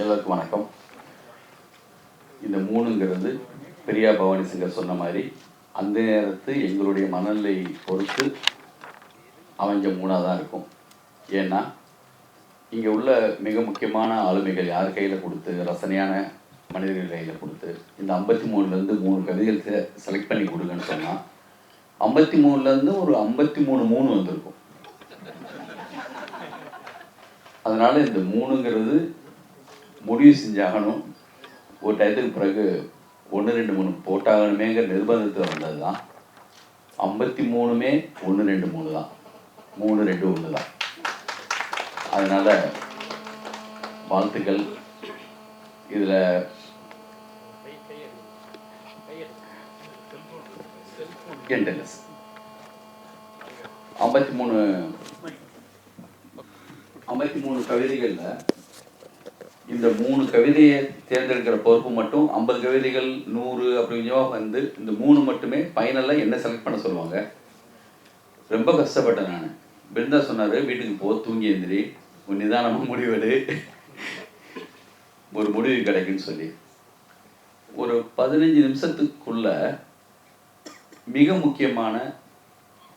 எல்லோருக்கும் வணக்கம். இந்த மூணுங்கிறது பெரியா பவானி சிங்கர் சொன்ன மாதிரி அந்த நேரத்து எங்களுடைய மனநிலை பொறுத்து அமைஞ்ச மூணாக தான் இருக்கும். ஏன்னா இங்கே உள்ள மிக முக்கியமான ஆளுமைகள் யார் கையில் கொடுத்து ரசனையான மனிதர்கள் கையில் கொடுத்து இந்த ஐம்பத்தி மூணுலேருந்து மூணு கவிதைகள் செலக்ட் பண்ணி கொடுங்கன்னு சொன்னால் ஐம்பத்தி மூணுலேருந்து ஒரு ஐம்பத்தி மூணு மூணு வந்திருக்கும். அதனால் இந்த மூணுங்கிறது முடிவு செஞ்சாகணும். ஒரு டயத்துக்கு பிறகு ஒன்று ரெண்டு மூணு போட்டாகணுமேங்கிற நிர்பந்தத்தில் வந்தது தான் ஐம்பத்தி மூணுமே ஒன்று ரெண்டு மூணு தான். மூணு ரெண்டு ஒன்று தான். அதனால் வாழ்த்துக்கள். இதில் ஐம்பத்தி மூணு ஐம்பத்தி மூணு கவிதைகளில் இந்த மூணு கவிதையை தேர்ந்தெடுக்கிற பொறுப்பு மட்டும் ஐம்பது கவிதைகள் நூறு அப்படிங்கவா வந்து இந்த மூணு மட்டுமே ஃபைனலாக என்ன செலக்ட் பண்ண சொல்லுவாங்க? ரொம்ப கஷ்டப்பட்டேன் நான். பிருந்தா சொன்னார் வீட்டுக்கு போ தூங்கி எந்திரி ஒரு நிதானமாக முடிவெடு. ஒரு முடிவு கிடைக்குன்னு சொல்லி. ஒரு பதினஞ்சு நிமிஷத்துக்குள்ள மிக முக்கியமான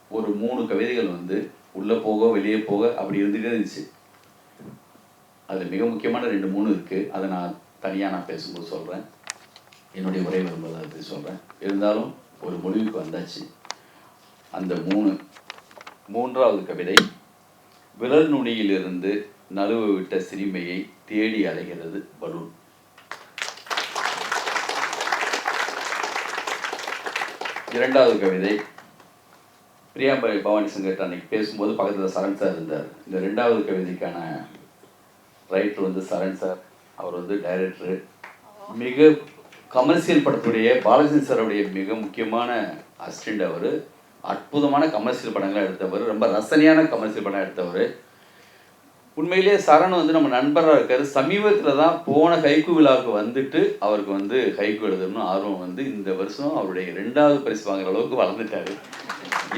ஒரு மூணு கவிதைகள் வந்து உள்ளே போக வெளியே போக அப்படி இருந்துகிட்டே இருந்துச்சு. அதில் மிக முக்கியமான ரெண்டு மூணு இருக்குது அதை நான் தனியாக நான் பேசும்போது சொல்கிறேன் என்னுடைய உரை வரும்போது அதை பற்றி சொல்கிறேன் இருந்தாலும் ஒரு முடிவுக்கு வந்தாச்சு. அந்த மூணு மூன்றாவது கவிதை விரல் நுனியிலிருந்து நழுவ விட்ட சிறுமையை தேடி அலைகிறது பலூன். இரண்டாவது கவிதை பிரியாம்பரி பவானி சங்கர் அன்னைக்கு பேசும்போது பக்கத்தில் சரண் சார் இருந்தார். இந்த ரெண்டாவது கவிதைக்கான ரைட்டர் வந்து சரண் சார் அவர் வந்து டைரக்டரு மிக கமர்ஷியல் படத்துடைய பாலகிருஷ்ணன் சாருடைய மிக முக்கியமான அசிஸ்டண்ட் அவர். அற்புதமான கமர்ஷியல் படங்களை எடுத்தவர். ரொம்ப ரசனையான கமர்ஷியல் படம் எடுத்தவர். உண்மையிலேயே சரண் வந்து நம்ம நண்பராக இருக்கார். சமீபத்தில் தான் போன ஹைக்கு விழாவுக்கு வந்துட்டு அவருக்கு வந்து ஹைக்கு எழுதணும்னு ஆர்வம் வந்து இந்த வருஷம் அவருடைய ரெண்டாவது பரிசு வாங்குற அளவுக்கு வளர்ந்துட்டாரு.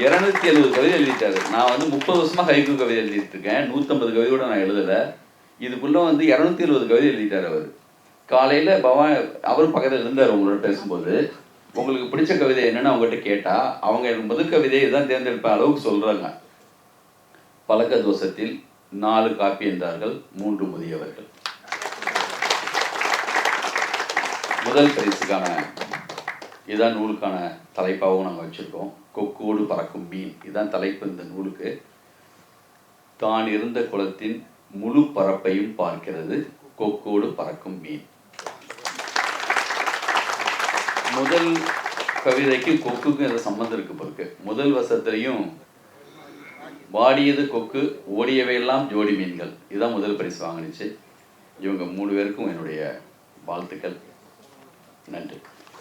இரநூத்தி எழுபது கவிதை எழுதிட்டாரு. நான் வந்து முப்பது வருஷமாக ஹைக்கு கவிதை எழுதிட்டு இருக்கேன். நூற்றம்பது கவிதையோட நான் எழுதலை. இதுக்குள்ளே வந்து இரநூத்தி எழுபது கவிதை எழுதிட்டார் அவர். காலையில் பவா அவரும் பக்கத்தில் இருந்தார் உங்களோட பேசும்போது. உங்களுக்கு பிடிச்ச கவிதை என்னென்னு அவங்ககிட்ட கேட்டால் அவங்க முதல் கவிதையை தான் தேர்ந்தெடுப்ப அளவுக்கு சொல்கிறாங்க பழக்க தோஷத்தில் நாலு காப்பி என்றார்கள் மூன்று முதியவர்கள். முதல் பரிசுக்கான இதுதான் நூலுக்கான தலைப்பாகவும் நாங்கள் வச்சுருக்கோம். கொக்கோடு பறக்கும் மீன். இதுதான் தலைப்பு இந்த நூலுக்கு. தான் இருந்த குளத்தின் முழு பரப்பையும் பார்க்கிறது கொக்கோடு பறக்கும் மீன். முதல் கவிதைக்கு கொக்குக்கும் இந்த சம்மந்தம் இருக்கு பொருக்கு முதல் வசத்திலையும் வாடியது கொக்கு ஓடியவையெல்லாம் ஜோடி மீன்கள். இதுதான் முதல் பரிசு வாங்கினுச்சு. இவங்க மூணு பேருக்கும் என்னுடைய வாழ்த்துக்கள். நன்றி.